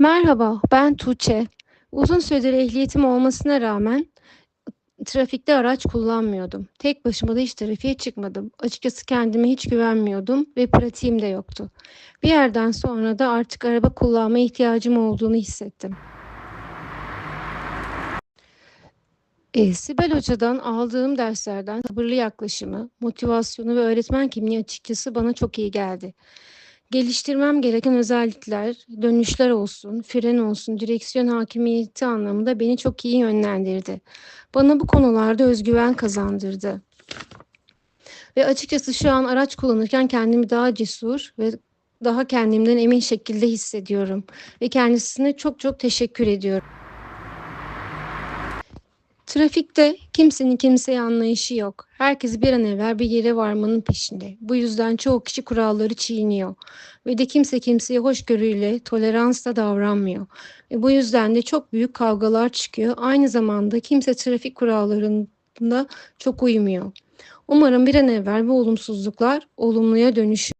Merhaba, ben Tuğçe. Uzun süredir ehliyetim olmasına rağmen trafikte araç kullanmıyordum. Tek başıma da hiç trafiğe çıkmadım. Açıkçası kendime hiç güvenmiyordum ve pratiğim de yoktu. Bir yerden sonra da artık araba kullanmaya ihtiyacım olduğunu hissettim. E, Sibel Hoca'dan aldığım derslerden sabırlı yaklaşımı, motivasyonu ve öğretmen kimliği açıkçası bana çok iyi geldi. Geliştirmem gereken özellikler, dönüşler olsun, fren olsun, direksiyon hakimiyeti anlamında beni çok iyi yönlendirdi. Bana bu konularda özgüven kazandırdı. Ve açıkçası şu an araç kullanırken kendimi daha cesur ve daha kendimden emin şekilde hissediyorum. Ve kendisine çok çok teşekkür ediyorum. Trafikte kimsenin kimseye anlayışı yok. Herkes bir an evvel bir yere varmanın peşinde. Bu yüzden çoğu kişi kuralları çiğniyor. Ve de kimse kimseye hoşgörüyle, toleransla davranmıyor. Ve bu yüzden de çok büyük kavgalar çıkıyor. Aynı zamanda kimse trafik kurallarında çok uymuyor. Umarım bir an evvel bu olumsuzluklar olumluya dönüşür.